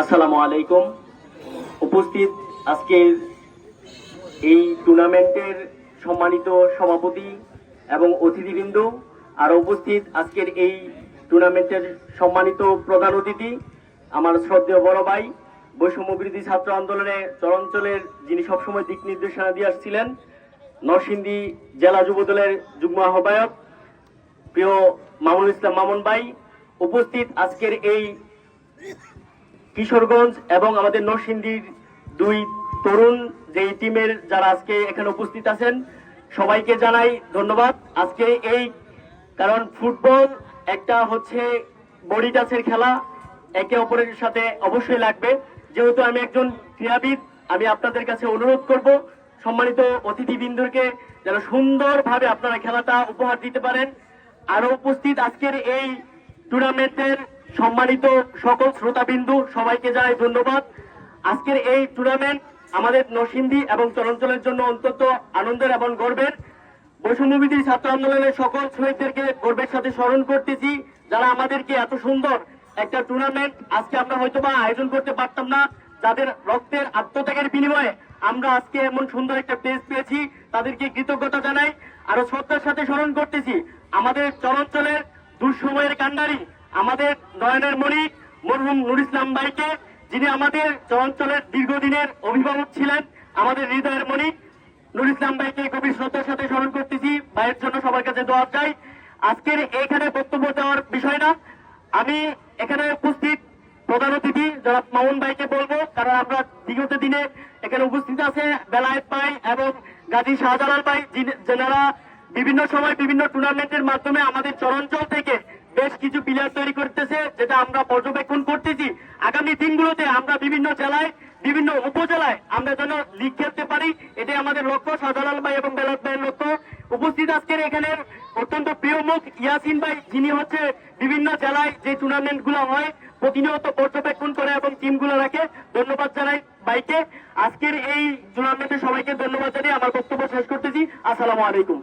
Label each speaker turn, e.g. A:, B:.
A: আসসালামু আলাইকুম। উপস্থিত আজকের এই টুর্নামেন্টের সম্মানিত সভাপতি এবং অতিথিবৃন্দ, আর উপস্থিত আজকের এই টুর্নামেন্টের সম্মানিত প্রধান অতিথি, আমার শ্রদ্ধেয় বড় ভাই বৈষম্য বিরোধী ছাত্র আন্দোলনে চরাঞ্চলের যিনি সবসময় দিক নির্দেশনা দিয়ে আসছিলেন, নরসিংদী জেলা যুবদলের যুগ্ম আহ্বায়ক, প্রিয় মামুন ইসলাম মামুন ভাই, উপস্থিত আজকের এই কিশোরগঞ্জ এবং আমাদের নরসিংদীর দুই তরুণ যে টিমের যারা আজকে এখানে উপস্থিত আছেন, সবাইকে জানাই ধন্যবাদ। আজকে এই, কারণ ফুটবল একটা হচ্ছে বডি টাচের খেলা, একে অপরের সাথে অবশ্যই লাগবে। যেহেতু আমি একজন ক্রীড়াবিদ, আমি আপনাদের কাছে অনুরোধ করব, সম্মানিত অতিথিবৃন্দকে যেন সুন্দরভাবে আপনারা খেলাটা উপহার দিতে পারেন। আরও উপস্থিত আজকের এই টুর্নামেন্টের সম্মানিত সকল শ্রোতাবিন্দু, সবাইকে জানাই ধন্যবাদ। আজকের এই টুর্নামেন্ট আমাদের নরসিংদী এবং চরাঞ্চলের জন্য অন্তত আনন্দের এবং গর্বের। বৈষম্যবিধি ছাত্র আন্দোলনের সকল শহীদদেরকে গর্বের সাথে স্মরণ করতেছি, যারা আমাদেরকে এত সুন্দর একটা টুর্নামেন্ট আজকে আমরা হয়তো বা আয়োজন করতে পারতাম না। যাদের রক্তের আত্মত্যাগের বিনিময়ে আমরা আজকে এমন সুন্দর একটা পেজ পেয়েছি, তাদেরকে কৃতজ্ঞতা জানাই। আরও শ্রদ্ধার সাথে স্মরণ করতেছি, আমাদের চরাঞ্চলের দুঃসময়ের কান্ডারি আমাদের নয়নের মণি মরহুম নুর ইসলাম ভাইকে, যিনি আমাদের চরাঞ্চলের দীর্ঘদিনের অভিভাবক ছিলেন, আমাদের হৃদয়ের মণি। নুর ইসলাম ভাইকে গভীর শ্রদ্ধার সাথে স্মরণ করতেছি। ভাইয়ের জন্য সবার কাছে দোয়া চাই। আজকের এখানে বক্তব্য দেওয়ার বিষয় না। আমি এখানে উপস্থিত প্রধান অতিথি যারা মামুন ভাইকে বলব, কারণ আমরা বিগত দিনে এখানে উপস্থিত আছে বেলায়েত ভাই এবং গাজী শাহজালাল ভাই যারা বিভিন্ন সময় বিভিন্ন টুর্নামেন্টের মাধ্যমে আমাদের চরাঞ্চল থেকে বেশ কিছু প্লেয়ার তৈরি করতেছে, যেটা আমরা পর্যবেক্ষণ করতেছি। আগামী দিনগুলোতে আমরা বিভিন্ন জেলায়, বিভিন্ন উপজেলায় আমরা যেন লিগ খেলতে পারি, এটাই আমাদের লক্ষ্য। শাহজালাল ভাই এবং বেলাত ভাইয়ের লক্ষ্য। উপস্থিত আজকের এখানের অত্যন্ত প্রিয় মুখ ইয়াসিন ভাই, যিনি হচ্ছে বিভিন্ন জেলায় যে টুর্নামেন্টগুলো হয়, প্রতিনিয়ত পর্যবেক্ষণ করে এবং টিমগুলো রাখে। ধন্যবাদ জানাই ভাইকে। আজকের এই টুর্নামেন্টে সবাইকে ধন্যবাদ জানিয়ে আমার বক্তব্য শেষ করতেছি। আসসালামু আলাইকুম।